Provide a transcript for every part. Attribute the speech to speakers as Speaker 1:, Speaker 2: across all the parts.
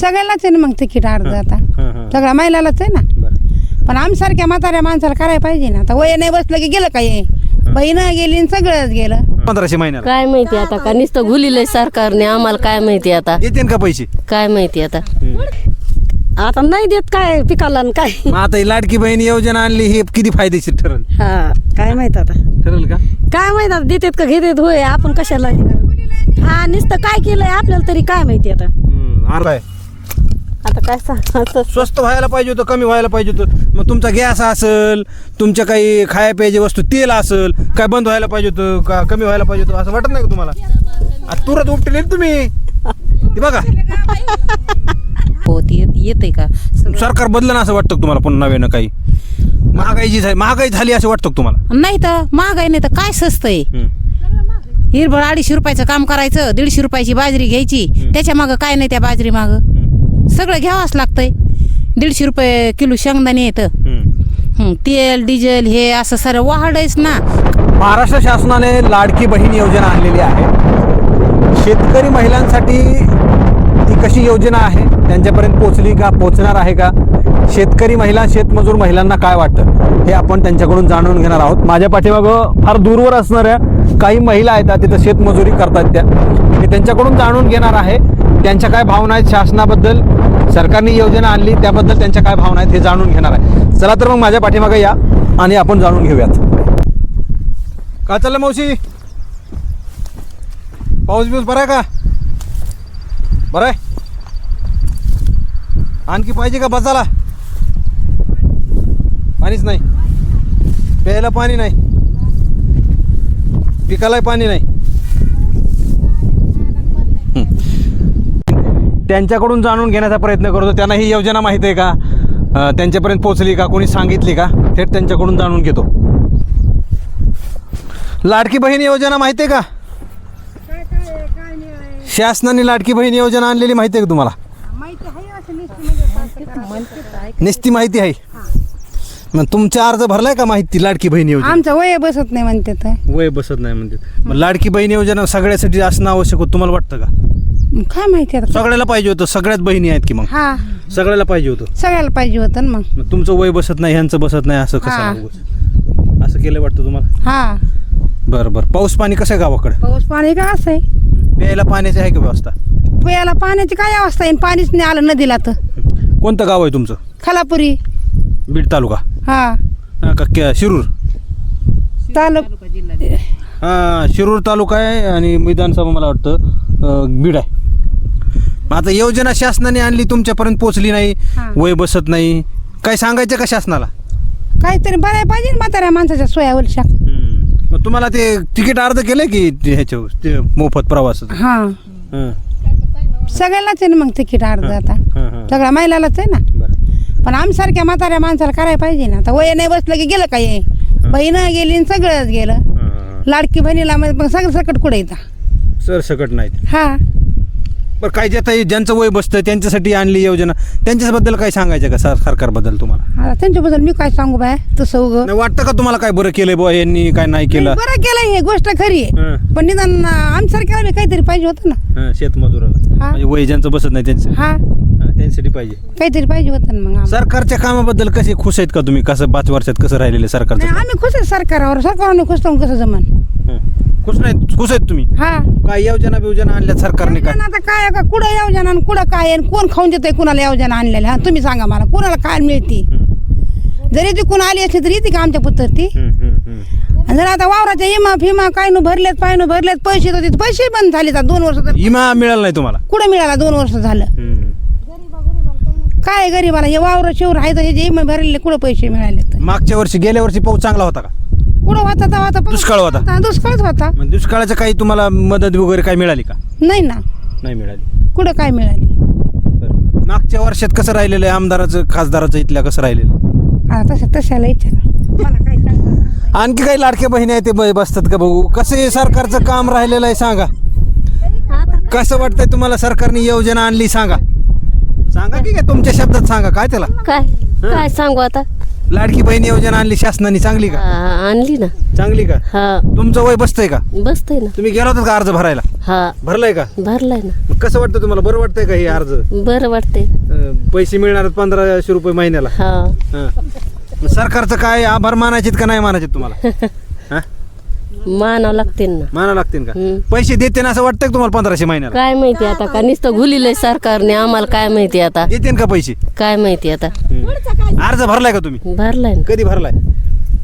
Speaker 1: सगळ्यालाच आहे ना मग तिकीट अर्ध आता.
Speaker 2: हां हां.
Speaker 1: सगळ्या महिलालाच आहे ना.
Speaker 2: बरं.
Speaker 1: पण आमसारख्या म्हाताऱ्या माणसाला करायला पाहिजे ना. आता वय नाही बसलं की गेलं काय बहीण गेली आणि सगळंच गेलं.
Speaker 2: पंधराशे महिन्याला.
Speaker 3: काय माहिती आता? का नुसतं घुलिलंय सरकारने? आम्हाला काय माहिती आता?
Speaker 2: देते का पैसे?
Speaker 3: काय माहिती आता?
Speaker 4: आता नाही देत काय पिकाला न काय?
Speaker 2: मग आता ही लाडकी बहीण योजना आणली हे किती फायदेशीर ठरेल?
Speaker 4: हा काय माहीत आता?
Speaker 2: ठरेल का?
Speaker 4: काय माहीत आता? देतात का घेतात? होय आपण कशाला हे करू? हा नुसतं काय केलंय? आपल्याला तरी काय माहिती आता?
Speaker 2: हम्म, अर्धा आहे.
Speaker 4: आता काय सांग
Speaker 2: स्वस्त व्हायला पाहिजे होतं कमी व्हायला पाहिजे होतं. मग तुमचा गॅस असेल तुमच्या काही खाया प्यायची वस्तू तेल असेल काय बंद व्हायला पाहिजे होतं का कमी व्हायला पाहिजे होतं असं वाटत नाही का तुम्हाला? आता तुरंत उपटेल तुम्ही. हे बघा.
Speaker 5: हो ती येते का?
Speaker 2: सरकार बदलं असं वाटतं का तुम्हाला पुन्हा नव्यानं काही? महागाईची झाली महागाई झाली असं वाटतं का तुम्हाला?
Speaker 5: नाही तर महागाई नाही तर काय स्वस्त आहे
Speaker 2: हम्म.
Speaker 5: हिरभर अडीचशे रुपयाचं काम करायचं दीडशे रुपयाची बाजरी घ्यायची त्याच्या मागं काय नाही त्या बाजरी मागं. सगळं घ्यावंच लागतंय. दीडशे रुपये किलो शेंगदाणे येतं. हं, तेल डिझेल हे असं सारं वाढच ना.
Speaker 2: महाराष्ट्र शासनाने लाडकी बहीण योजना आणलेली आहे. शेतकरी महिलांसाठी ती कशी योजना आहे? त्यांच्यापर्यंत पोचली का? पोचणार आहे का? शेतकरी महिला शेतमजूर महिलांना काय वाटतं? हे आपण त्यांच्याकडून जाणून घेणार आहोत. माझ्या पाठीमागं फार दूरवर असणाऱ्या काही महिला आहेत तिथं शेतमजुरी करतात त्या. मी त्यांच्याकडून जाणून घेणार आहे. त्यांच्या काय भावना आहेत शासनाबद्दल? सरकारने योजना आणली त्याबद्दल त्यांच्या काय भावना आहेत हे जाणून घेणार आहे. चला तर मग माझ्या पाठीमागे या आणि आपण जाणून घेऊयात. काय चाललं मावशी? पाऊस बिऊस बरा आहे का? बरं आहे? आणखी पाहिजे का बसाला पाणीच नाही. प्यायला पाणी नाही. पिकालाही पाणी नाही. त्यांच्याकडून जाणून घेण्याचा प्रयत्न करतो. त्यांना ही योजना माहीत आहे का? त्यांच्यापर्यंत पोचली का? कोणी सांगितली का? थेट त्यांच्याकडून जाणून घेतो. लाडकी बहीण योजना माहिती आहे का? शासनाने लाडकी बहीण योजना आणलेली माहिती आहे का तुम्हाला? निस्ती माहिती आहे. मग तुमचा अर्ज भरलाय का माहिती लाडकी बहीण योजना?
Speaker 1: आमचं वय बसत नाही म्हणते
Speaker 2: वय बसत नाही मग लाडकी बहीण योजना सगळ्यासाठी असणं आवश्यक होतं तुम्हाला वाटतं का?
Speaker 1: काय माहिती आता?
Speaker 2: सगळ्याला पाहिजे होतं सगळ्याच बहिणी आहेत की मग?
Speaker 1: हा.
Speaker 2: सगळ्याला पाहिजे होतं.
Speaker 1: सगळ्याला पाहिजे होतं ना मग.
Speaker 2: मग तुमचं वय बसत नाही ह्यांचं बसत नाही असं
Speaker 1: हा.
Speaker 2: कसं असं केलं वाटतं तुम्हाला?
Speaker 1: हा.
Speaker 2: बरं बरं. पाऊस पाणी कसं आहे गावाकडे?
Speaker 1: पाऊस पाणी का असं आहे?
Speaker 2: प्यायला पाण्याची आहे का व्यवस्था?
Speaker 1: प्यायला पाण्याची काय अवस्था आहे? पाणीच नाही आलं नदीला तर.
Speaker 2: कोणतं गाव आहे तुमचं?
Speaker 1: खालापुरी.
Speaker 2: बीड तालुका.
Speaker 1: हा.
Speaker 2: हा का क्या- शिरूर?
Speaker 1: तालुक
Speaker 2: हा शिरूर तालुका आहे आणि विधानसभा मला वाटतं अं, बीड आहे. आता योजना शासनाने आणली तुमच्यापर्यंत पोचली नाही
Speaker 1: हा.
Speaker 2: वय बसत नाही. काय सांगायचं का शासनाला?
Speaker 1: काहीतरी बराय पाहिजे ना म्हाताऱ्या माणसाच्या सोयावरच्या
Speaker 2: मग तुम्हाला ते तिकीट अर्ध केलं की ते ह्याच्या ते मोफत प्रवासाचं?
Speaker 1: हा.
Speaker 2: हं.
Speaker 1: सगळ्यालाच आहे ना मग तिकीट अर्ध आता.
Speaker 2: हं, हं.
Speaker 1: सगळ्या महिलालाच आहे ना.
Speaker 2: बरं.
Speaker 1: पण आमसारख्या म्हाताऱ्या माणसाला करायला पाहिजे ना. आता वय नाही बसलं की गेलं काय बहीण गेली आणि सगळंच गेलं.
Speaker 2: हं, हं.
Speaker 1: लाडकी बहिणीला मग मग सगळं सकट कुठे येतं?
Speaker 2: सर सकट नाहीत.
Speaker 1: हा.
Speaker 2: बरं काय जे आता ज्यांचं वय बसतं त्यांच्यासाठी आणली योजना. त्यांच्याबद्दल काय सांगायचं का सर सरकारबद्दल तुम्हाला?
Speaker 1: आता त्यांच्याबद्दल मी काय सांगू बाय? तसं उगं.
Speaker 2: नाही वाटतं का तुम्हाला काय बरं केलंय बुवा यांनी काय नाही केलं?
Speaker 1: बरं केलं हे गोष्ट खरी आहे.
Speaker 2: हं.
Speaker 1: पण निदान आमसारख्याला बी काहीतरी पाहिजे होतं ना.
Speaker 2: हं, शेतमजुराला.
Speaker 1: हा.
Speaker 2: म्हणजे वय ज्यांचं बसत नाही त्यांचं.
Speaker 1: हा.
Speaker 2: हं, त्यांच्यासाठी पाहिजे.
Speaker 1: काहीतरी पाहिजे होतं ना मग आम्हाला.
Speaker 2: सरकारच्या कामाबद्दल कसे खुश आहेत का तुम्ही? कसं पाच वर्षात कसं राहिलेले सरकारचं
Speaker 1: नाही, आम्ही खुश आहे सरकारवर. सरकारने खुश राहून कसं जमन.
Speaker 2: खुश नाही खुश आहेत तुम्ही?
Speaker 1: हा.
Speaker 2: काय योजना बियोजना आणल्या सरकारने काय?
Speaker 1: योजना आता काय का कुठं योजना आणि कुठं काय? आणि कोण खाऊन देतंय कुणाला योजना आणलेल्या हा तुम्ही सांगा मला कुणाला काय मिळते? जरी ती कुणा आली असली तरी येते का आमच्या पुत्र ती
Speaker 2: हं, हं, हं.
Speaker 1: आणि जर आता वावराच्या इमा फिमा काय नु भरलेत पाय नु भरलेत पैसे तर पैसे बंद झाले आता दोन वर्ष तर.
Speaker 2: इमा मिळाला नाही तुम्हाला?
Speaker 1: कुठं मिळाला दोन वर्ष झालं?
Speaker 2: हं.
Speaker 1: काय गरीबाला? हे वावर शिवर आहे तर हे जे इमा भरलेले कुठं पैसे मिळाले तर
Speaker 2: मागच्या वर्षी गेल्या वर्षी पाऊस चांगला होता का?
Speaker 1: कुठं होता तेव्हा आता पाऊस
Speaker 2: दुष्काळ होता.
Speaker 1: दुष्काळच होता.
Speaker 2: मग दुष्काळाचं काही तुम्हाला मदत वगैरे काय मिळाली का?
Speaker 1: नाही ना.
Speaker 2: नाही मिळाली.
Speaker 1: कुठं काय मिळाली?
Speaker 2: बरं. मागच्या वर्षात कसं राहिलेलं आहे? आमदाराचं खासदाराचं इथल्या कसं राहिलेलं आहे?
Speaker 1: आता तसं तशाला विचारा मला काय सांगा
Speaker 2: आणखी काही लाडक्या बहिणी आहेत ते ब- बसतात का बघू? कसं सरकारचं काम राहिलेलं आहे सांगा. कसं वाटतंय तुम्हाला सरकारने योजना आणली सांगा. सांगा की काय? तुमच्या शब्दात सांगा. काय त्याला?
Speaker 3: काय काय सांगू आता?
Speaker 2: लाडकी बहीण योजना आणली शासनाने चांगली
Speaker 3: हा,
Speaker 2: का
Speaker 3: आणली ना.
Speaker 2: चांगली का?
Speaker 3: हा.
Speaker 2: तुमचं वय बसतंय का?
Speaker 3: बसतंय ना.
Speaker 2: तुम्ही गेला होता का अर्ज भरायला?
Speaker 3: हा.
Speaker 2: भरलाय का?
Speaker 3: भरलाय ना.
Speaker 2: मग कसं वाटतं तुम्हाला? बरं वाटतंय का हे अर्ज?
Speaker 3: बरं वाटते
Speaker 2: अं, पैसे मिळणार आहेत पंधराशे रुपये महिन्याला.
Speaker 3: हा.
Speaker 2: हं. मग सरकारचं काय आभार मानायचे का नाही मानायचे तुम्हाला? हा?
Speaker 3: मानावं लागते ना.
Speaker 2: माना लागतील का?
Speaker 3: हम्म.
Speaker 2: पैसे देते ना असं वाटतं का तुम्हाला पंधराशे महिन्याला?
Speaker 3: काय माहिती आता का नुसतं घुलिलंय सरकारने आम्हाला काय माहिती आता?
Speaker 2: देते का पैसे?
Speaker 3: काय माहिती आता?
Speaker 2: अर्ज भरलाय का तुम्ही?
Speaker 3: भरलाय ना.
Speaker 2: कधी भरलाय?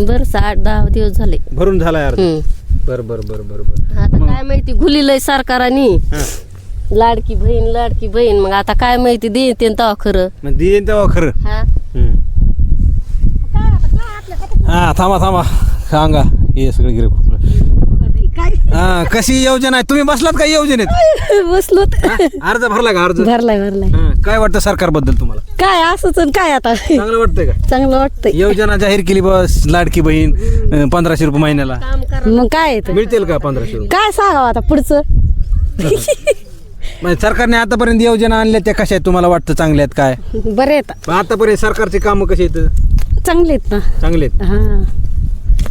Speaker 3: बरं आठ दहा दिवस झाले.
Speaker 2: भरून झालाय अर्ज?
Speaker 3: हम्म.
Speaker 2: बर बर बर बर बर.
Speaker 3: आता काय माहिती घुलिलंय सरकाराने.
Speaker 2: हं.
Speaker 3: लाडकी बहीण लाडकी बहीण मग आता काय माहिती देते तेव्हा खरं.
Speaker 2: मग देईन तेव्हा खरं.
Speaker 3: हा.
Speaker 2: हम्म. हा थांबा थांबा. सांगा हे सगळे गिरे हा कशी योजना आहे? तुम्ही बसलात का योजनेत?
Speaker 4: बसलो
Speaker 2: हा? अर्ज भरला का अर्ज?
Speaker 4: भरलाय भरलाय.
Speaker 2: हा, काय वाटतं सरकारबद्दल तुम्हाला?
Speaker 4: काय असंच आणि काय आता?
Speaker 2: चांगलं वाटतंय का?
Speaker 4: चांगलं वाटतंय.
Speaker 2: योजना जाहीर केली बस लाडकी बहीण अं, पंधराशे रुपये महिन्याला.
Speaker 4: मग काय येतं
Speaker 2: मिळतील का पंधराशे रुपये?
Speaker 4: काय सांगावं आता पुढचं?
Speaker 2: म्हणजे सरकारने आतापर्यंत योजना आणल्या त्या कशा आहेत? तुम्हाला वाटतं चांगल्या आहेत काय?
Speaker 4: बरे आहेत.
Speaker 2: आतापर्यंत सरकारचे कामं कसे आहेत?
Speaker 4: चांगले आहेत ना.
Speaker 2: चांगले आहेत.
Speaker 4: हा.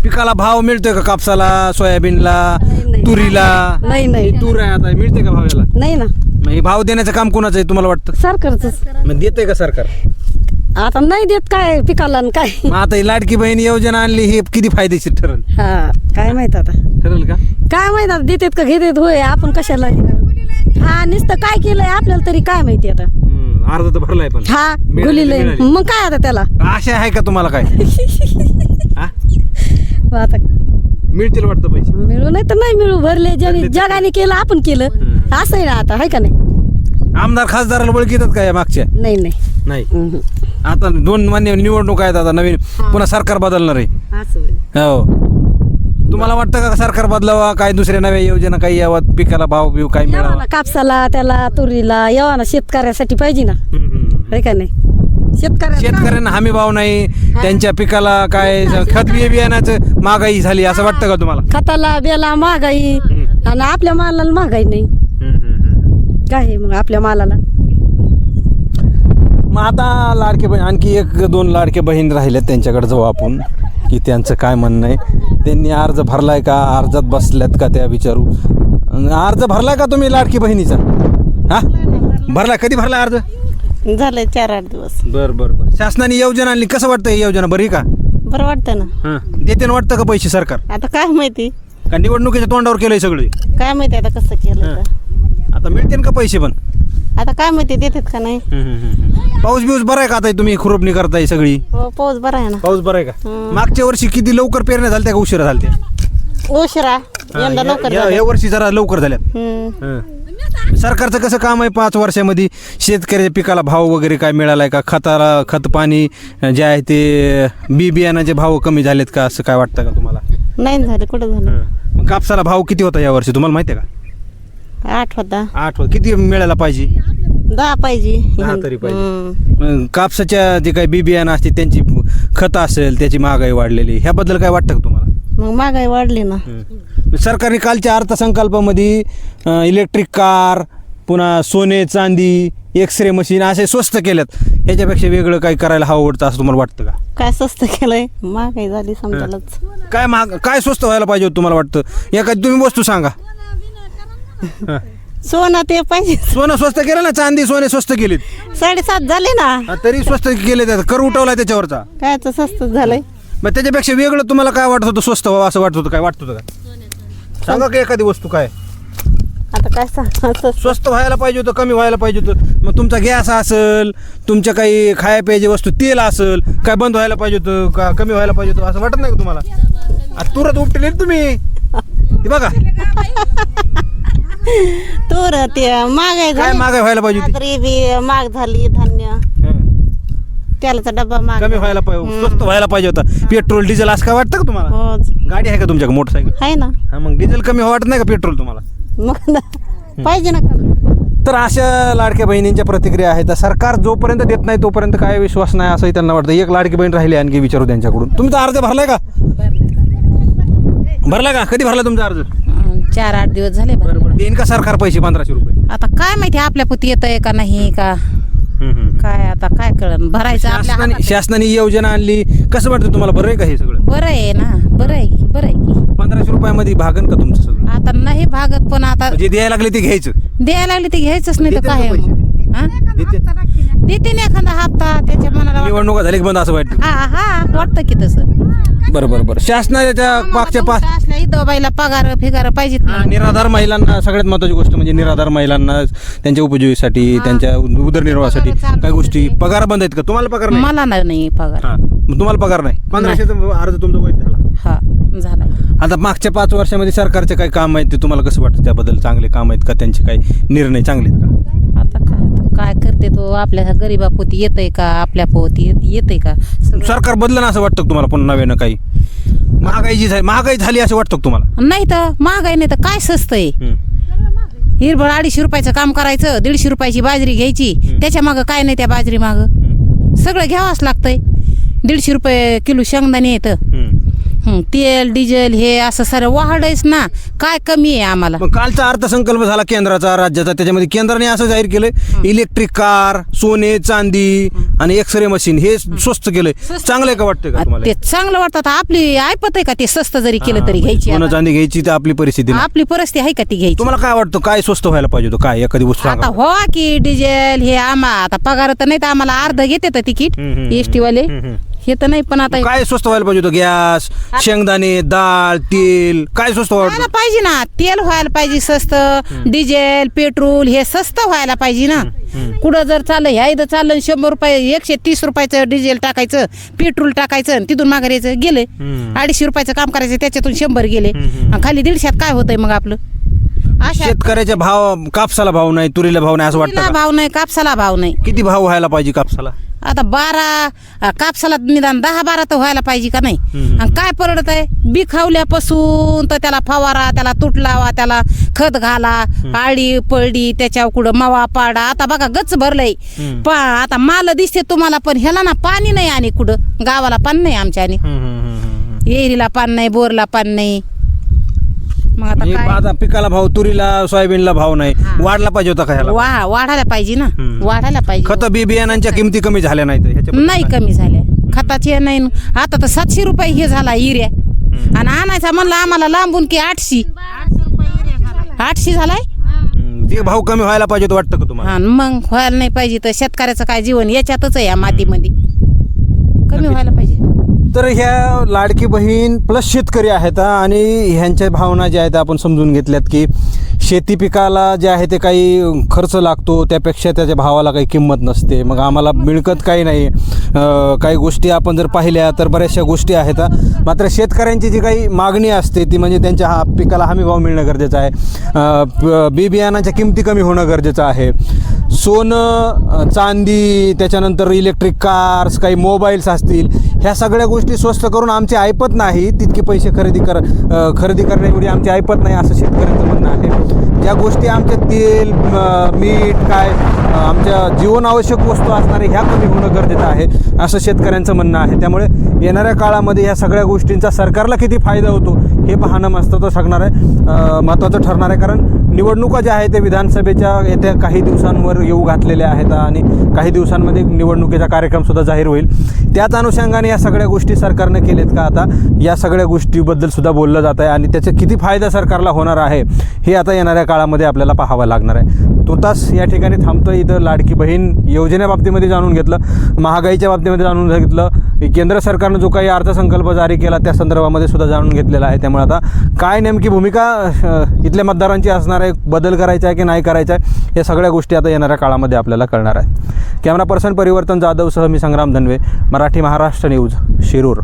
Speaker 2: पिकाला भाव मिळतोय का कापसाला सोयाबीनला
Speaker 4: नाही.
Speaker 2: तुरीला?
Speaker 4: नाही नाही.
Speaker 2: तूर आहे आता मिळते का भावाला
Speaker 4: नाही ना.
Speaker 2: मग हे भाव देण्याचं काम कोणाचं आहे तुम्हाला वाटतं?
Speaker 4: सरकारच.
Speaker 2: मग देते का सरकार?
Speaker 4: आता नाही देत काय पिकाला आणि काय?
Speaker 2: मग आता ही लाडकी बहीण योजना आणली ही किती फायदेशीर ठरेल?
Speaker 4: हा काय माहीत आता.
Speaker 2: ठरेल का?
Speaker 4: काय माहीत आता देतात का घेतात होय आपण कशाला? हे? हा नुसतं काय केलंय आपल्याला तरी काय माहिती आता?
Speaker 2: हम्म, अर्ज तर भरलाय पण.
Speaker 4: हा
Speaker 2: मिळाली
Speaker 4: गुलिलंय.
Speaker 2: मिळाली.
Speaker 4: मग काय आता त्याला?
Speaker 2: आशा आहे का तुम्हाला काय?
Speaker 4: आता
Speaker 2: मिळतील वाटतं पैसे?
Speaker 4: मिळू नाही तर नाही मिळू. भरले जग जगाने केलं आपण केलं. असं आहे ना आता आहे का नाही?
Speaker 2: आमदार खासदाराला ओळखीतात का या मागच्या?
Speaker 4: नाही नाही.
Speaker 2: नाही.
Speaker 4: हम्म.
Speaker 2: आता दोन मान्य निवडणूक आहेत आता नवीन. पुन्हा सरकार बदलणार आहे.
Speaker 4: असं.
Speaker 2: हो. तुम्हाला वाटतं का सरकार बदलावा? काय दुसऱ्या नव्या योजना काही यावं? पिकाला भाव बिव काय
Speaker 4: यावं
Speaker 2: मिळावा?
Speaker 4: ना कापसाला त्याला तुरीला यावा ना शेतकऱ्यासाठी पाहिजे ना.
Speaker 2: हम्म, हम्म.
Speaker 4: आहे का नाही? शेतकऱ्या
Speaker 2: शेतकऱ्यांना हमी भाव नाही त्यांच्या पिकाला काय खत बी बियाण्याचं महागाई झाली असं वाटतं का तुम्हाला?
Speaker 4: खताला बेला महागाई. आणि आपल्या मालाला महागाई नाही. काय आहे मग आपल्या मालाला?
Speaker 2: मग आता लाडके बहीण आणखी एक दोन लाडके बहीण राहिलेत त्यांच्याकडे जाऊ आपण की त्यांचं काय म्हणणं आहे. त्यांनी अर्ज भरलाय का? अर्जात बसल्यात का त्या विचारू? अर्ज भरलाय का तुम्ही लाडकी बहिणीचा? हा? भरला कधी भरला अर्ज?
Speaker 6: झालंय चार आठ दिवस.
Speaker 2: बर बर बर. शासनाने योजना आणली. कसं वाटतं ही योजना? बरी का?
Speaker 6: बरं वाटतं ना.
Speaker 2: हां. देते ना वाटतं का पैसे सरकार?
Speaker 6: आता काय माहिती?
Speaker 2: का निवडणुकीच्या तोंडावर केलंय सगळे?
Speaker 6: काय माहिती आता कसं केलं तर?
Speaker 2: आता मिळतील का पैसे पण?
Speaker 6: आता काय माहिती देतात का नाही?
Speaker 2: पाऊस बिऊस बरा आहे का आता तुम्ही खुरपणी करताय सगळी?
Speaker 6: हो पाऊस बरा आहे ना.
Speaker 2: पाऊस बरा आहे का. मागच्या वर्षी किती लवकर पेरण्या झाल्या का उशिरा झाल्या
Speaker 6: उशिरा. यंदा लवकर
Speaker 2: या
Speaker 6: झालं.
Speaker 2: या वर्षी जरा लवकर
Speaker 6: हम्म.
Speaker 2: हं. सरकारचं कसं काम आहे पाच वर्षामध्ये? शेतकऱ्याच्या पिकाला भाव वगैरे काय मिळालाय का? खताला खत पाणी जे आहे ते बी बियाणाचे भाव कमी झालेत का? असं काय वाटतं का तुम्हाला?
Speaker 6: नाही झालं कुठं झालं?
Speaker 2: मग कापसाला भाव किती होता या वर्षी? तुम्हाला माहिती आहे
Speaker 6: आठ होता.
Speaker 2: का आठ होता. किती मिळायला पाहिजे?
Speaker 6: दहा पाहिजे.
Speaker 2: दहा तरी पाहिजे.
Speaker 6: हम्म.
Speaker 2: मग कापसाच्या जे काही बी बियाणं असते त्यांची खतं असेल त्याची महागाई वाढलेली ह्याबद्दल काय वाटतं का तुम्हाला?
Speaker 6: मग महागाई वाढली ना.
Speaker 2: सरकारने कालच्या अर्थसंकल्पामध्ये अं, इलेक्ट्रिक कार पुन्हा सोने चांदी एक्सरे मशीन असे स्वस्त केल्यात. ह्याच्यापेक्षा वेगळं काही करायला हवं आवडतं असं तुम्हाला वाटतं का?
Speaker 6: काय स्वस्त केलंय? महागाई झाली समजायलाच
Speaker 2: काय महाग काय स्वस्त व्हायला पाहिजे होतं तुम्हाला वाटतं? एखादी तुम्ही वस्तू सांगा. हं.
Speaker 6: सोनं ते पाहिजे.
Speaker 2: सोनं स्वस्त केलं ना? चांदी सोने स्वस्त केलीत.
Speaker 6: साडेसात झाले ना.
Speaker 2: हा, तरी स्वस्त केले त्यात कर उठवलाय त्याच्यावरचा.
Speaker 6: काय तर स्वस्त झालंय.
Speaker 2: मग त्याच्यापेक्षा वेगळं तुम्हाला काय वाटत होतं? स्वस्त व्हावं असं वाटत होतं काय? वाटत होतं का? सांगा का एखादी वस्तू काय?
Speaker 6: आता काय सांग?
Speaker 2: स्वस्त व्हायला पाहिजे होतं कमी व्हायला पाहिजे होतं. मग तुमचा गॅस असेल तुमच्या काही खाया प्यायची वस्तू तेल असेल काय बंद व्हायला पाहिजे होतं का कमी व्हायला पाहिजे होतं असं वाटत नाही का तुम्हाला? आता तुरंत उपटले तुम्ही. ते बघा.
Speaker 6: तूर ते
Speaker 2: काय महागाई व्हायला पाहिजे होती?
Speaker 6: बी महाग झाली धान्य.
Speaker 2: हं.
Speaker 6: त्यालाचा डब्बा महाग
Speaker 2: कमी व्हायला पाहिजे स्वस्त व्हायला पाहिजे होता. पेट्रोल डिझेल असं काय वाटतं का तुम्हाला?
Speaker 6: हो
Speaker 2: गाडी आहे का तुमच्याकडे? मोटरसायकल?
Speaker 6: आहे ना.
Speaker 2: हा मग डिझेल कमी वाटत नाही का पेट्रोल तुम्हाला?
Speaker 6: मग ना- पाहिजे ना.
Speaker 2: तर अशा लाडक्या बहिणींच्या प्रतिक्रिया आहेत. तर सरकार जोपर्यंत देत नाही तोपर्यंत काय विश्वास नाही असंही त्यांना वाटतं. एक लाडकी बहीण राहिली आणखी विचारू त्यांच्याकडून. तुमचा अर्ज भरलाय का? भरला का? कधी भरला तुमचा अर्ज?
Speaker 5: चार आठ दिवस झाले.
Speaker 2: बरोबर देईन का सरकार पैसे? पंधराशे रुपये.
Speaker 5: आता काय माहिती आपल्या पुती येत आहे का नाही का? काय आता काय कळण भरायचं आपल्या
Speaker 2: शासनाने
Speaker 5: हातात आहे.
Speaker 2: शासनाने ही योजना आणली कसं वाटतं तुम्हाला बरं आहे का हे सगळं
Speaker 5: बरं आहे ना बरं आहे की बरं आहे की
Speaker 2: पंधराशे रुपयामध्ये भागन का तुमचं सगळं
Speaker 5: आता नाही भागत पण आता
Speaker 2: जे द्यायला लागले ते घ्यायचं
Speaker 5: द्यायला लागले ते घ्यायचंच नाही तर
Speaker 2: देते
Speaker 5: काय
Speaker 2: का पैसे?
Speaker 5: मग? हा?
Speaker 2: देते.
Speaker 5: देते ना एखादा हप्ता त्याच्या मनाला वाटतं.
Speaker 2: निवडणुका झाली की बंद असं वाटतं.
Speaker 5: हा हा वाटतं की तसं.
Speaker 2: बरं बरं बरं शासनाच्या मागच्या पाच
Speaker 5: असल्या इथं बाईला पगार फिगार पाहिजेत ना.
Speaker 2: निराधार महिलांना सगळ्यात महत्वाची गोष्ट म्हणजे निराधार महिलांना त्यांच्या उपजीविकेसाठी त्यांच्या उदरनिर्वाहासाठी काही गोष्टी पगार बंद आहेत का? तुम्हाला पगार नाही?
Speaker 5: मला नाही नाही पगार.
Speaker 2: हा. मग तुम्हाला पगार नाही. पंधराशेचा अर्ज तुमचा वैध झाला.
Speaker 5: हा झाला.
Speaker 2: आता मागच्या पाच वर्षामध्ये सरकारचे काही काम आहेत ते तुम्हाला कसं वाटतं? त्याबद्दल चांगले काम आहेत का? त्यांचे काही निर्णय चांगले आहेत का?
Speaker 5: आता काय आता? काय करते तो? आपल्या गरीबापोती येतंय का? आपल्या पोती येतंय का? सगळं-
Speaker 2: सरकार बदलं असं वाटतं का तुम्हाला पुन्हा नव्यानं काही? महागाई जी झाली महागाई झाली असं वाटतं का तुम्हाला?
Speaker 5: नाही तर महागाई नाही तर काय स्वस्त आहे
Speaker 2: हम्म.
Speaker 5: हिरभळ अडीचशे रुपयाचं काम करायचं दीडशे रुपयाची बाजरी घ्यायची त्याच्या मागं काय नाही त्या बाजरी मागं?
Speaker 2: हम्म.
Speaker 5: सगळं घ्यावंच लागतंय. दीडशे रुपये किलो शेंगदाणे येतं
Speaker 2: हम्म.
Speaker 5: हं, तेल डिझेल हे असं सारं वाढायच ना काय कमी आहे आम्हाला?
Speaker 2: मग कालचा अर्थसंकल्प झाला केंद्राचा राज्याचा. त्याच्यामध्ये केंद्राने असं जाहीर केलंय इलेक्ट्रिक कार सोने चांदी आणि एक्सरे मशीन हे स्वस्त केलंय. चांगलं आहे का वाटतंय का तुम्हाला?
Speaker 5: ते चांगलं वाटतं. आपली ऐपत आहे का ते स्वस्त जरी केलं तरी घ्यायची
Speaker 2: सोनं
Speaker 5: आता?
Speaker 2: चांदी घ्यायची तर आपली परिस्थिती नाही.
Speaker 5: आपली परिस्थिती आहे का ती घ्यायची?
Speaker 2: तुम्हाला काय वाटतं? काय स्वस्त व्हायला पाहिजे होतं? काय? एखादी गोष्ट
Speaker 5: आता
Speaker 2: सांगा
Speaker 5: हो की डिझेल हे आम्हा आता पगार तर नाही तर आम्हाला अर्ध घेते तर तिकीट.
Speaker 2: हम्म, हम्म,
Speaker 5: एस टी वाले
Speaker 2: हम्म, हम्म.
Speaker 5: हे तर नाही पण आता
Speaker 2: काय स्वस्त व्हायला पाहिजे होतं? गॅस शेंगदाणे डाळ तेल काय स्वस्त
Speaker 5: व्हायला पाहिजे ना. तेल व्हायला पाहिजे स्वस्त डिझेल पेट्रोल हे स्वस्त व्हायला पाहिजे ना. कुठं जर चाललं ह्या इथं चाललं शंभर रुपये एकशे तीस रुपयाचं डिझेल टाकायचं पेट्रोल टाकायचं आणि तिथून माघार यायचं गेले.
Speaker 2: हम्म.
Speaker 5: अडीचशे रुपयाचं काम करायचं त्याच्यातून शंभर गेले. आणि खाली दीडश्यात काय होतंय मग आपलं? अशा
Speaker 2: शेतकऱ्याच्या भाव कापसाला भाव नाही तुरीला भाव नाही असं वाटतं
Speaker 5: तुरीला
Speaker 2: का?
Speaker 5: भाव नाही कापसाला भाव नाही.
Speaker 2: किती भाव व्हायला पाहिजे कापसाला?
Speaker 5: आता बारा कापसाला निदान दहा बारा तर व्हायला पाहिजे का नाही. आणि काय परवडत आहे? बी खावल्यापासून तर त्याला फवारा त्याला तूट लावा त्याला खत घाला आळी पळडी त्याच्यावर कुठं मावा पाडा. आता बघा गच भरलंय. पा आता माल दिसते तुम्हाला पण ह्याला ना पाणी नाही आणि कुठं गावाला पाणी नाही आमच्या आणि. येरीला पाणी नाही बोरला पाणी नाही. मग आता
Speaker 2: म्हणजे
Speaker 5: काय?
Speaker 2: आता पिकाला भाव तुरीला सोयाबीनला भाव नाही.
Speaker 5: हा.
Speaker 2: वाढला पाहिजे होता का ह्याला?
Speaker 5: वा वाढायला पाहिजे ना.
Speaker 2: हम्म.
Speaker 5: वाढायला पाहिजे.
Speaker 2: खत बी बियाणांच्या किमती कमी झाल्या नाहीत ह्याच्याबद्दल
Speaker 5: नाही कमी झाल्या. खताची नाही. आता तर सातशे रुपये हे झाला युरिया आणि आणायचा म्हणलं आम्हाला लांबून की आठशे. आठशे झालाय?
Speaker 2: हम्म. ते भाव कमी व्हायला पाहिजे होतं वाटतं का तुम्हाला?
Speaker 5: मग व्हायला नाही पाहिजे तर शेतकऱ्याचं काय जीवन? याच्यातच आहे या मातीमध्ये. कमी व्हायला पाहिजे.
Speaker 2: तर ह्या लाडकी बहीण प्लस शेतकरी आहेत आणि ह्यांच्या भावना ज्या आहेत आपण समजून घेतल्यात की शेती पिकाला जे आहे ते काही खर्च लागतो त्यापेक्षा त्याच्या भावाला काही किंमत नसते. मग आम्हाला मिळकत काही नाही काही गोष्टी आपण जर पाहिल्या तर बऱ्याचशा गोष्टी आहेत मात्र शेतकऱ्यांची जी काही मागणी असते ती म्हणजे त्यांच्या हा पिकाला हमी भाव मिळणं गरजेचं आहे. बी बियाणाच्या किमती कमी होणं गरजेचं आहे. सोनं चांदी त्याच्यानंतर इलेक्ट्रिक कार्स काही मोबाईल्स असतील ह्या सगळ्या गोष्टी स्वस्त करून आमची ऐपत नाही तितके पैसे खरेदी कर खरेदी करण्याएवढी आमची ऐपत नाही असं शेतकऱ्यांचं म्हणणं आहे. ज्या गोष्टी आमच्या तेल मीठ काय आमच्या जीवनावश्यक वस्तू असणारे ह्या कमी होणं गरजेचं आहे असं शेतकऱ्यांचं म्हणणं आहे. त्यामुळे येणाऱ्या काळामध्ये ह्या सगळ्या गोष्टींचा सरकारला किती फायदा होतो हे पाहणं महत्त्वाचं ठरणार आहे. महत्त्वाचं ठरणार आहे कारण निवडणुका ज्या आहेत ते विधानसभेच्या येत्या काही दिवसांवर येऊ घातलेल्या आहेत आणि काही दिवसांमध्ये निवडणुकीचा कार्यक्रमसुद्धा जाहीर होईल. त्याच अनुषंगाने या सगळ्या गोष्टी सरकारनं केलेत का आता? या सगळ्या गोष्टीबद्दलसुद्धा बोललं जात आहे आणि त्याचा किती फायदा सरकारला होणार आहे हे आता येणाऱ्या काळामध्ये आपल्याला पाहावं लागणार आहे. तुर्तास या ठिकाणी थांबतं इथं लाडकी बहीण योजनेबाबतीमध्ये जाणून घेतलं महागाईच्या बाबतीमध्ये जाणून घेतलं केंद्र सरकारनं जो काही अर्थसंकल्प जारी केला त्या संदर्भामध्ये सुद्धा जाणून घेतलेला आहे. त्यामुळे आता काय नेमकी भूमिका इथल्या मतदारांची असणार आहे बदल करायचा आहे की नाही करायचा आहे या सगळ्या गोष्टी आता येणाऱ्या काळामध्ये आपल्याला कळणार आहे. कॅमेरा पर्सन परिवर्तन जाधवसह मी संग्राम धनवे मराठी महाराष्ट्र न्यूज शिरूर.